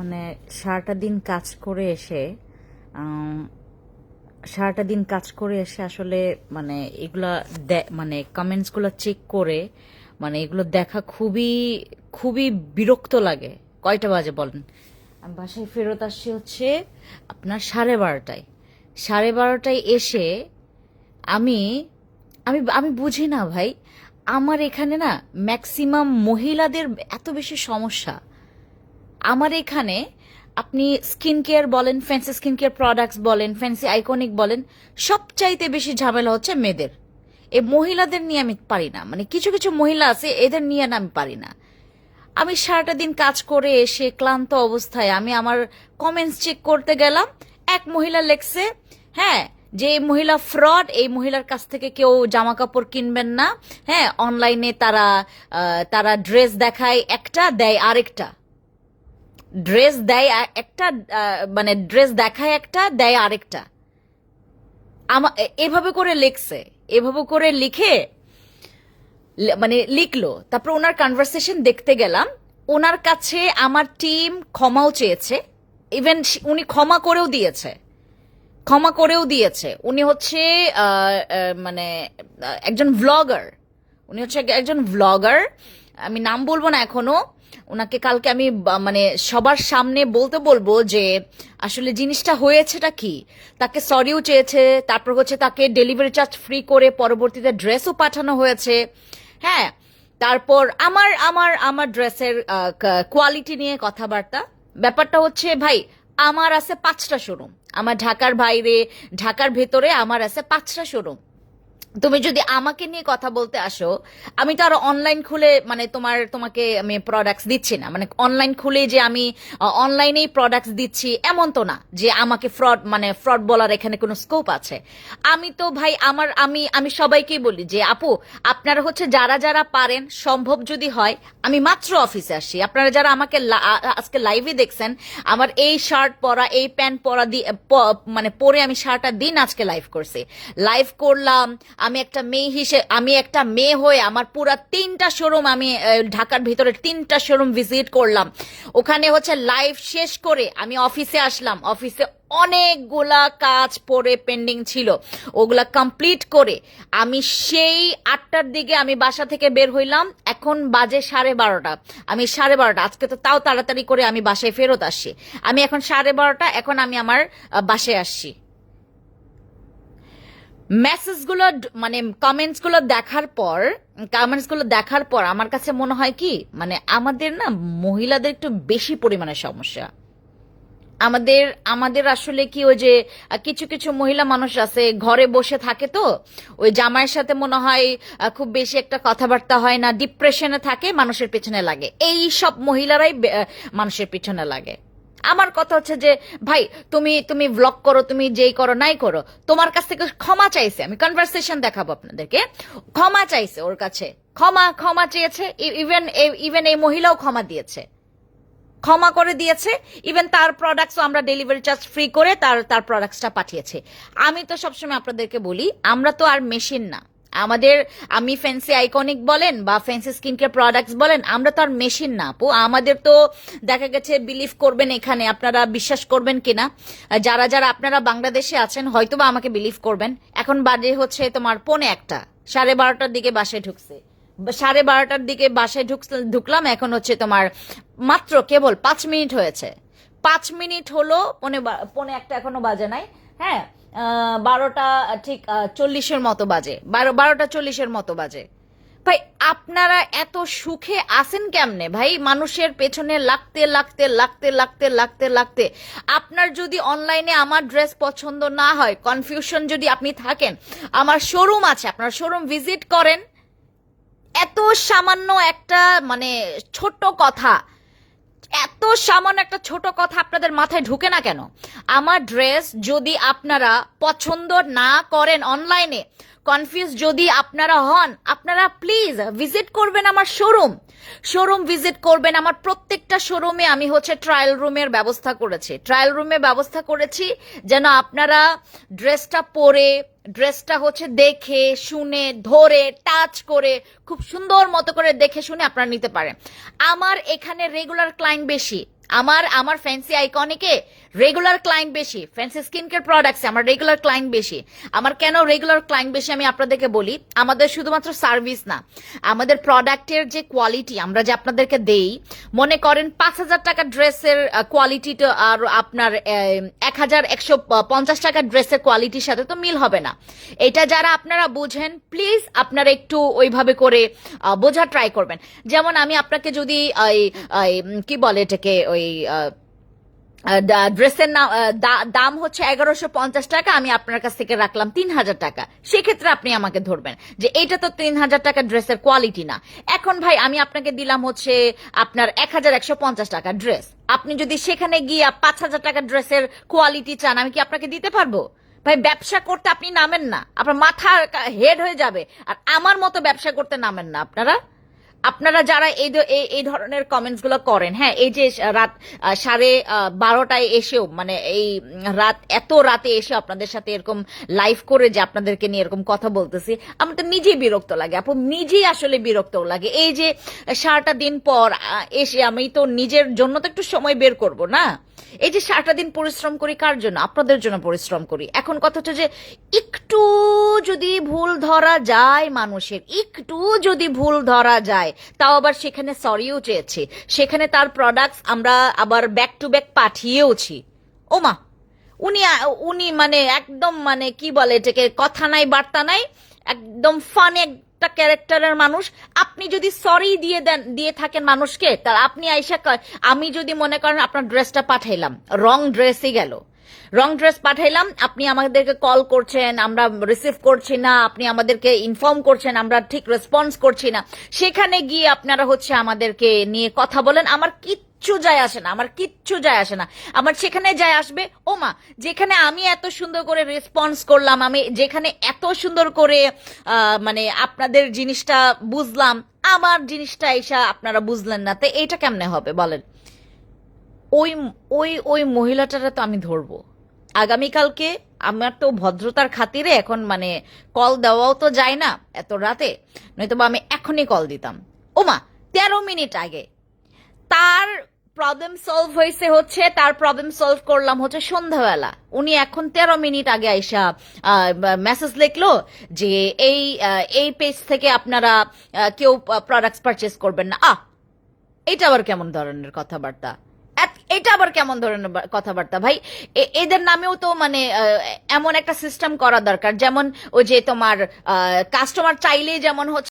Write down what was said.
মানে সারাটা দিন কাজ করে এসে সারাটা দিন কাজ করে এসে আসলে মানে এগুলা মানে কমেন্টসগুলো চেক করে মানে এগুলো দেখা খুবই খুবই বিরক্ত লাগে। কয়টা বাজে বলেন? বাসায় ফেরত আসছি হচ্ছে আপনার সাড়ে বারোটায়। সাড়ে বারোটায় এসে আমি আমি আমি বুঝি না ভাই, আমার এখানে না ম্যাক্সিমাম মহিলাদের এত বেশি সমস্যা। আমার এখানে আপনি স্কিন কেয়ার বলেন ফ্যান্সি স্কিন কেয়ার প্রোডাক্টস বলেন ফ্যান্সি আইকনিক বলেন, সবচাইতে বেশি ঝামেলা হচ্ছে মেয়েদের। এ মহিলাদের নিয়ে আমি পারি না। মানে কিছু কিছু মহিলা আছে, এদের নিয়ে না আমি পারি না। আমি সারাটা দিন কাজ করে এসে ক্লান্ত অবস্থায় আমি আমার কমেন্টস চেক করতে গেলাম, এক মহিলা লেখছে হ্যাঁ যে মহিলা ফ্রড এই মহিলার কাছ থেকে কেউ জামা কাপড় কিনবেন না। হ্যাঁ অনলাইনে তারা তারা ড্রেস দেখায়, একটা দেয় আরেকটা। ড্রেস দেয় একটা মানে ড্রেস দেখায় একটা, দেয় আরেকটা। আমা এভাবে করে লিখছে। এভাবে করে লিখে মানে লিখলো। তারপর ওনার কনভারসেশন দেখতে গেলাম। ওনার কাছে আমার টিম ক্ষমাও চেয়েছে। ইভেন উনি ক্ষমা করেও দিয়েছে। ক্ষমা করেও দিয়েছে। উনি হচ্ছে মানে একজন ভ্লগার উনি হচ্ছে একজন ভ্লগার আমি নাম বলব না এখনও। ওনাকে কালকে আমি মানে সবার সামনে বলতে বলব যে আসলে জিনিসটা হয়েছেটা কি? তাকে সরিও চেয়েছে, তারপর হচ্ছে তাকে ডেলিভারি চার্জ ফ্রি করে পরবর্তীতে ড্রেসও পাঠানো হয়েছে। হ্যাঁ তারপর আমার আমার আমার ড্রেসের কোয়ালিটি নিয়ে কথাবার্তা। ব্যাপারটা হচ্ছে ভাই, আমার আছে পাঁচটা শোরুম আমার ঢাকার বাইরে, ঢাকার ভেতরে আমার আছে পাঁচটা শোরুম তুমি যদি আমাকে নিয়ে কথা বলতে আসো, আমি তো আর অনলাইন খুলে মানে তোমার, তোমাকে আমি প্রোডাক্টস দিচ্ছি না। মানে অনলাইন খুলে যে আমি অনলাইনেই প্রোডাক্টস দিচ্ছি, এমন তো না যে আমাকে ফ্রড মানে ফ্রড বলার এখানে কোনো স্কোপ আছে। আমি তো ভাই, আমার, আমি আমি সবাইকেই বলি যে, আপু, আপনারা হচ্ছে যারা যারা পারেন, সম্ভব যদি হয়, আমি মাত্র অফিসে আসি। আপনারা যারা আমাকে আজকে লাইভে দেখছেন, আমার এই শার্ট পরা, এই প্যান্ট পরা দিয়ে মানে পরে আমি সারাটা দিন আজকে লাইভ করছি। লাইভ করলাম আমি একটা মেয়ে হিসেবে আমি একটা মেয়ে হয়ে আমার পুরা তিনটা শোরুম আমি ঢাকার ভিতরে তিনটা শোরুম ভিজিট করলাম। ওখানে হচ্ছে লাইভ শেষ করে আমি অফিসে আসলাম। অফিসে অনেকগুলা কাজ পরে পেন্ডিং ছিল। ওগুলা কমপ্লিট করে আমি সেই আটটার দিকে আমি বাসা থেকে বের হইলাম। এখন বাজে সাড়ে বারোটা। আমি সাড়ে বারোটা, আজকে তো তাও তাড়াতাড়ি করে আমি বাসায় ফেরত আসছি আমি এখন সাড়ে বারোটা, এখন আমি আমার বাসায় আসছি। মেসেজগুলো মানে কমেন্টসগুলো দেখার পর কমেন্টসগুলো দেখার পর আমার কাছে মনে হয় কি মানে আমাদের না মহিলাদের একটু বেশি পরিমাণে সমস্যা। আমাদের আমাদের আসলে কি ওই যে কিছু কিছু মহিলা মানুষ আছে, ঘরে বসে থাকে তো, ওই জামাইয়ের সাথে মনে হয় খুব বেশি একটা কথাবার্তা হয় না ডিপ্রেশনে থাকে, মানুষের পেছনে লাগে। এই সব মহিলারাই মানুষের পিছনে লাগে। আমার কথা হচ্ছে যে, ভাই, তুমি তুমি ব্লগ করো, তুমি যেই করো, নাই করো। তোমার কাছ থেকে ক্ষমা চাইছে, আমি কনভারসেশন দেখাবো আপনাদেরকে। ক্ষমা চাইছে ওর কাছে। ক্ষমা ক্ষমা চেয়েছে ইভেন ইভেন এই মহিলাও ক্ষমা দিয়েছে। ক্ষমা করে দিয়েছে ইভেন তার প্রোডাক্টসও আমরা ডেলিভারি চার্জ ফ্রি করে তার তার প্রোডাক্টসটা পাঠিয়েছে। আমি তো সবসময় আপনাদেরকে বলি, আমরা তো আর মেশিন না। আমাদের, আমি ফ্যান্সি আইকনিক বলেন বা ফ্যান্সি স্কিন কেয়ার প্রোডাক্টস বলেন, আমরা তো আর মেশিন না, আপু। আমাদের তো দেখা গেছে বিলিভ করবেন এখানে, আপনারা বিশ্বাস করবেন কিনা। যারা যারা আপনারা বাংলাদেশে আছেন হয়তো বা আমাকে বিলিভ করবেন। এখন বাজে হচ্ছে তোমার পৌনে একটা, সাড়ে বারোটার দিকে বাসায় ঢুকছে। সাড়ে বারোটার দিকে বাসায় ঢুকস- ঢুকলাম, এখন হচ্ছে তোমার মাত্র কেবল পাঁচ মিনিট হয়েছে। পাঁচ মিনিট হলো, পনে পনে একটা এখনও বাজে নাই। হ্যাঁ বারোটা, ঠিক চল্লিশের মতো বাজে। বারো, বারোটা চল্লিশের মতো বাজে। ভাই, আপনারা এত সুখে আছেন কেমনে? ভাই, মানুষের পেছনে লাগতে লাগতে লাগতে লাগতে লাগতে লাগতে। আপনার যদি অনলাইনে আমার ড্রেস পছন্দ না হয় কনফিউশন যদি আপনি থাকেন, আমার শোরুম আছে, আপনার শোরুম ভিজিট করেন। এত সামান্য একটা মানে ছোট্ট কথা। এত সামান্য একটা ছোট কথা আপনাদের মাথায় ঢুকে না কেন? আমার ড্রেস যদি আপনারা পছন্দ না করেন অনলাইনে কনফিউজ যদি আপনারা হন, আপনারা প্লিজ ভিজিট করবেন আমার শোরুম শোরুম ভিজিট করবেন আমার প্রত্যেকটা শোরুমে আমি হচ্ছে ট্রায়াল রুমের ব্যবস্থা করেছি। ট্রায়াল রুমের ব্যবস্থা করেছি যেন আপনারা ড্রেসটা পরে ড্রেসটা হচ্ছে দেখে, শুনে, ধরে টাচ করে, খুব সুন্দর মতো করে দেখে শুনে আপনারা নিতে পারেন। আমার এখানে রেগুলার ক্লায়েন্ট বেশি। আমার আমার ফ্যান্সি আইকনিকে রেগুলার ক্লায়েন্ট বেশি ফ্যান্সি স্কিন কেয়ার প্রোডাক্টসে আমার রেগুলার ক্লায়েন্ট বেশি। আমার কেন রেগুলার ক্লায়েন্ট বেশি আমি আপনাদেরকে বলি? আমাদের শুধুমাত্র সার্ভিস না। আমাদের প্রোডাক্টের যে কোয়ালিটি আমরা যে আপনাদেরকে দেই, মনে করেন পাঁচ হাজার টাকা ড্রেসের কোয়ালিটিটা আর আপনার এক হাজার একশো পঞ্চাশ টাকার ড্রেসের কোয়ালিটির সাথে তো মিল হবে না। এটা যারা আপনারা বুঝেন প্লিজ আপনারা একটু ওইভাবে করে বোঝা ট্রাই করবেন। যেমন আমি আপনাকে যদি কি বলে এটাকে, ওই ড্রেসের নাম দাম হচ্ছে এগারোশো পঞ্চাশ টাকা, আমি আপনার কাছ থেকে রাখলাম তিন হাজার টাকা। সেক্ষেত্রে আপনি আমাকে ধরবেন যে এটা তো তিন হাজার টাকা ড্রেসের কোয়ালিটি না। এখন ভাই, আমি আপনাকে দিলাম হচ্ছে আপনার এক হাজার একশো পঞ্চাশ টাকা ড্রেস। আপনি যদি সেখানে গিয়ে পাঁচ হাজার টাকা ড্রেসের কোয়ালিটি চান, আমি কি আপনাকে দিতে পারব? ভাই, ব্যবসা করতে আপনি নামেন না। আপনার মাথা হেড হয়ে যাবে। আর আমার মতো ব্যবসা করতে নামেন না আপনারা। আপনারা যারা এই এই- ধরনের কমেন্টসগুলো করেন হ্যাঁ এই যে রাত সাড়ে বারোটায় এসেও মানে এই রাত, এত রাতে এসে আপনাদের সাথে এরকম লাইভ করে যে আপনাদেরকে নিয়ে এরকম কথা বলতেছি, আমার তো নিজেই বিরক্ত লাগে। আপু, নিজেই আসলে বিরক্ত লাগে। এই যে সারাটা দিন পর এসে আমি তো নিজের জন্য তো একটু সময় বের করব, না? এই যে সারাটা দিন পরিশ্রম করি কার জন্য? আপনাদের জন্য পরিশ্রম করি। এখন কথা হচ্ছে যে একটু যদি ভুল ধরা যায় মানুষের, একটু যদি ভুল ধরা যায়, তাও আবার সেখানে সরিও চেয়েছে। সেখানে তার প্রোডাক্টস আমরা আবার ব্যাক টু ব্যাক পাঠিয়েওছি। ওমা, উনি উনি মানে একদম মানে কি বলে এটাকে, কথা নাই, বার্তা নাই, একদম ফান একটা ক্যারেক্টারের মানুষ। আপনি যদি সরি দিয়ে দেন, দিয়ে থাকেন মানুষকে, তার আপনি আইসা আমি যদি মনে করেন আপনার ড্রেসটা পাঠাইলাম রং ড্রেসই গেল। রং ড্রেস পাঠাইলাম, আপনি আমাদেরকে কল করছেন, আমরা রিসিভ করছি না, আপনি আমাদেরকে ইনফর্ম করছেন, আমরা ঠিক রেসপন্স করছি না। সেখানে গিয়ে আপনারা হচ্ছে আমাদেরকে নিয়ে কথা বলেন। আমার কিচ্ছু যায় আসে না, আমার কিচ্ছু যায় আসে না। আমার সেখানে যায় আসবে, ও মা, যেখানে আমি এত সুন্দর করে রেসপন্স করলাম, আমি যেখানে এত সুন্দর করে মানে আপনাদের জিনিসটা বুঝলাম, আমার জিনিসটা এসা আপনারা বুঝলেন না। তো এইটা কেমনে হবে বলেন? ওই ওই ওই মহিলাটারা তো আমি ধরবো। আগামীকালকে আমার তো ভদ্রতার খাতিরে এখন মানে কল দেওয়াও তো যায় না এত রাতে নয়তো বা আমি এখনই কল দিতাম। ওমা, তেরো মিনিট আগে। তার প্রবলেম সলভ হয়েছে হচ্ছে, তার প্রবলেম সলভ করলাম হচ্ছে সন্ধ্যাবেলা। উনি এখন তেরো মিনিট আগে আইসা মেসেজ লিখলো যে এই এই পেজ থেকে আপনারা কেউ প্রোডাক্টস পারচেস করবেন না। আহ এটা আবার কেমন ধরনের কথাবার্তা? এটা আবার কেমন ধরনের কথাবার্তা? ভাই এদের নামেও তো মানে এমন একটা সিস্টেম করা দরকার। যেমন ও যে তোমার কাস্টমার চাইলেই যেমন হচ্ছে